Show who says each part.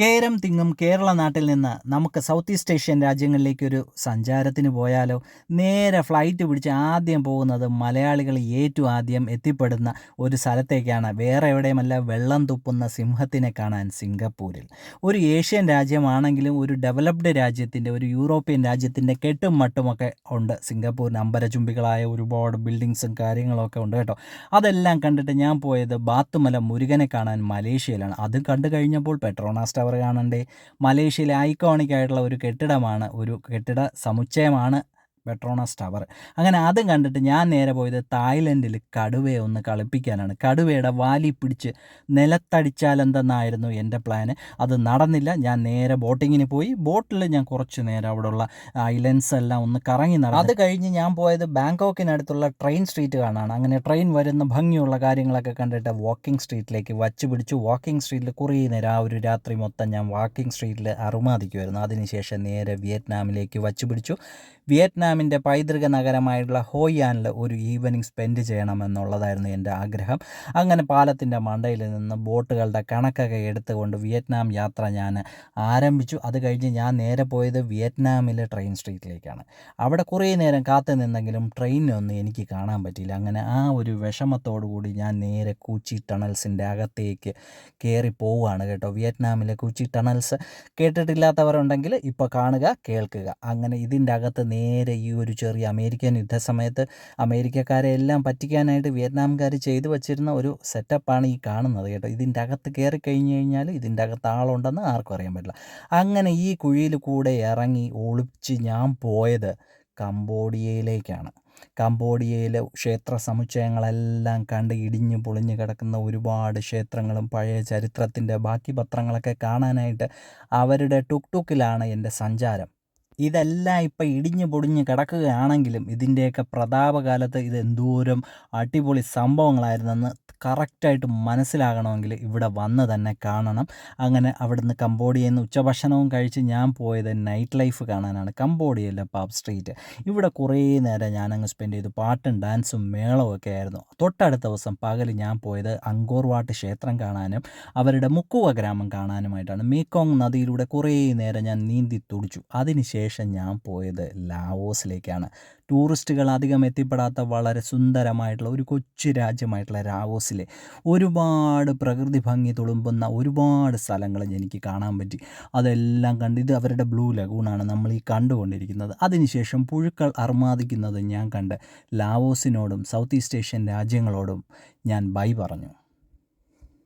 Speaker 1: കേരം തിങ്ങും കേരള നാട്ടിൽ നിന്ന് നമുക്ക് സൗത്ത് ഈസ്റ്റ് ഏഷ്യൻ രാജ്യങ്ങളിലേക്ക് ഒരു സഞ്ചാരത്തിന് പോയാലോ? നേരെ ഫ്ലൈറ്റ് പിടിച്ച് ആദ്യം പോകുന്നത് മലയാളികൾ ഏറ്റവും ആദ്യം എത്തിപ്പെടുന്ന ഒരു സ്ഥലത്തേക്കാണ്. വേറെ എവിടെയുമല്ല വെള്ളം തുപ്പുന്ന സിംഹത്തിനെ കാണാൻ സിംഗപ്പൂരിൽ. ഒരു ഏഷ്യൻ രാജ്യമാണെങ്കിലും ഒരു ഡെവലപ്ഡ് രാജ്യത്തിന്റെ ഒരു യൂറോപ്യൻ രാജ്യത്തിന്റെ കെട്ടും മട്ടുമൊക്കെ ഉണ്ട്. സിംഗപ്പൂരിന് അമ്പരചുംബികളായ ഒരുപാട് ബിൽഡിങ്സും കാര്യങ്ങളൊക്കെ ഉണ്ട് കേട്ടോ. അതെല്ലാം കണ്ടിട്ട് ഞാൻ പോയത് ബാത്തുമല മുരുകനെ കാണാൻ മലേഷ്യയിലാണ്. അതും കണ്ടു കഴിഞ്ഞപ്പോൾ പെട്രോണാസ് കാണണ്ടേ. മലേഷ്യയിലെ ഐക്കോണിക് ആയിട്ടുള്ള ഒരു കെട്ടിടമാണ് ഒരു കെട്ടിട സമുച്ചയമാണ്. പെട്രോണസ് ടവർ അങ്ങനെ അതും കണ്ടിട്ട് ഞാൻ നേരെ പോയത് തായ്ലൻഡിൽ കടുവയെ ഒന്ന് കളിപ്പിക്കാനാണ്. കടുവയുടെ വാലി പിടിച്ച് നിലത്തടിച്ചാലെന്തെന്നായിരുന്നു എന്റെ പ്ലാന് അത് നടന്നില്ല. ഞാൻ നേരെ ബോട്ടിങ്ങിന് പോയി. ബോട്ടിൽ ഞാൻ കുറച്ച് നേരം അവിടെയുള്ള ഐലൻഡ്സ് എല്ലാം ഒന്ന് കറങ്ങി നടന്നു അത് കഴിഞ്ഞ് ഞാൻ പോയത് ബാങ്കോക്കിനടുത്തുള്ള ട്രെയിൻ സ്ട്രീറ്റ് കാണാണ്. അങ്ങനെ ട്രെയിൻ വരുന്ന ഭംഗിയുള്ള കാര്യങ്ങളൊക്കെ കണ്ടിട്ട് വാക്കിംഗ് സ്ട്രീറ്റിലേക്ക് വച്ച് പിടിച്ചു വാക്കിംഗ് സ്ട്രീറ്റിൽ കുറേ നേരം ആ ഒരു രാത്രി മൊത്തം ഞാൻ വാക്കിംഗ് സ്ട്രീറ്റിൽ അറുമാദിക്കുമായിരുന്നു അതിനുശേഷം നേരെ വിയറ്റ്നാമിലേക്ക് വച്ച് പിടിച്ചു. വിയറ്റ്നാമിന്റെ പൈതൃക നഗരമായിട്ടുള്ള ഹോയാനിൽ ഒരു ഈവനിങ് സ്പെൻഡ് ചെയ്യണമെന്നുള്ളതായിരുന്നു എന്റെ ആഗ്രഹം. അങ്ങനെ പാലത്തിന്റെ മണ്ടയിൽ നിന്ന് ബോട്ടുകളുടെ കണക്കൊക്കെ എടുത്തുകൊണ്ട് വിയറ്റ്നാം യാത്ര ഞാൻ ആരംഭിച്ചു. അത് കഴിഞ്ഞ് ഞാൻ നേരെ പോയത് വിയറ്റ്നാമിലെ ട്രെയിൻ സ്ട്രീറ്റിലേക്കാണ്. അവിടെ കുറേ നേരം കാത്തു നിന്നെങ്കിലും ട്രെയിനൊന്നും എനിക്ക് കാണാൻ പറ്റിയില്ല. അങ്ങനെ ആ ഒരു കൂടി ഞാൻ നേരെ കൂച്ചി ടണൽസിന്റെ അകത്തേക്ക് കയറി പോവുകയാണ് കേട്ടോ. വിയറ്റ്നാമിലെ കൂച്ചി ടണൽസ് കേട്ടിട്ടില്ലാത്തവരുണ്ടെങ്കിൽ ഇപ്പോൾ കാണുക കേൾക്കുക. അങ്ങനെ ഇതിന്റെ അകത്ത് നേരെ ഈ ഒരു ചെറിയ അമേരിക്കൻ യുദ്ധസമയത്ത് അമേരിക്കക്കാരെ എല്ലാം പറ്റിക്കാനായിട്ട് വിയറ്റ്നാംകാർ ചെയ്തു വച്ചിരുന്ന ഒരു സെറ്റപ്പാണ് ഈ കാണുന്നത് കേട്ടോ. ഇതിന്റെ അകത്ത് കയറി കഴിഞ്ഞ് കഴിഞ്ഞാൽ ഇതിന്റെ അകത്ത് ആളുണ്ടെന്ന് ആർക്കും അറിയാൻ പറ്റില്ല. അങ്ങനെ ഈ കുഴിയിൽ കൂടെ ഇറങ്ങി ഒളിച്ച് ഞാൻ പോയത് കംബോഡിയയിലേക്കാണ്. കംബോഡിയയിലെ ക്ഷേത്ര സമുച്ചയങ്ങളെല്ലാം കണ്ട് ഇടിഞ്ഞു പൊളിഞ്ഞു കിടക്കുന്ന ഒരുപാട് ക്ഷേത്രങ്ങളും പഴയ ചരിത്രത്തിന്റെ ബാക്കി പത്രങ്ങളൊക്കെ കാണാനായിട്ട് അവരുടെ ടുക് ടുക്കിലാണ് എന്റെ സഞ്ചാരം. ഇതെല്ലാം ഇപ്പം ഇടിഞ്ഞു പൊടിഞ്ഞ് കിടക്കുകയാണെങ്കിലും ഇതിന്റെയൊക്കെ പ്രതാപകാലത്ത് ഇത് എന്തോരം അടിപൊളി സംഭവങ്ങളായിരുന്നെന്ന് കറക്റ്റായിട്ട് മനസ്സിലാകണമെങ്കിൽ ഇവിടെ വന്ന് തന്നെ കാണണം. അങ്ങനെ അവിടുന്ന് കംബോഡിയയിൽ നിന്ന് ഉച്ചഭക്ഷണവും കഴിച്ച് ഞാൻ പോയത് നൈറ്റ് ലൈഫ് കാണാനാണ്. കംബോഡിയയിലെ പബ് സ്ട്രീറ്റ് ഇവിടെ കുറേ നേരം ഞാനങ്ങ് സ്പെൻഡ് ചെയ്തു. പാട്ടും ഡാൻസും മേളവും ഒക്കെ ആയിരുന്നു. തൊട്ടടുത്ത ദിവസം പകൽ ഞാൻ പോയത് അങ്കോർവാട്ട് ക്ഷേത്രം കാണാനും അവരുടെ മുക്കുവ ഗ്രാമം കാണാനുമായിട്ടാണ്. മേക്കോങ് നദിയിലൂടെ കുറേ നേരം ഞാൻ നീന്തി തുടിച്ചു. അതിനുശേഷം ഞാൻ പോയത് ലാവോസിലേക്കാണ്. ടൂറിസ്റ്റുകൾ അധികം എത്തിപ്പെടാത്ത വളരെ സുന്ദരമായിട്ടുള്ള ഒരു കൊച്ചു രാജ്യമായിട്ടുള്ള ലാവോസിലെ ഒരുപാട് പ്രകൃതി ഭംഗി തുളുമ്പുന്ന ഒരുപാട് സ്ഥലങ്ങൾ എനിക്ക് കാണാൻ പറ്റി. അതെല്ലാം കണ്ട് ഇത് അവരുടെ ബ്ലൂ ലഗൂണാണ് നമ്മൾ ഈ കണ്ടുകൊണ്ടിരിക്കുന്നത്. അതിനുശേഷം പുഴുക്കൾ അർമാദിക്കുന്നത് ഞാൻ കണ്ട് ലാവോസിനോടും സൗത്ത് ഈസ്റ്റ് ഏഷ്യൻ രാജ്യങ്ങളോടും ഞാൻ ബൈ പറഞ്ഞു.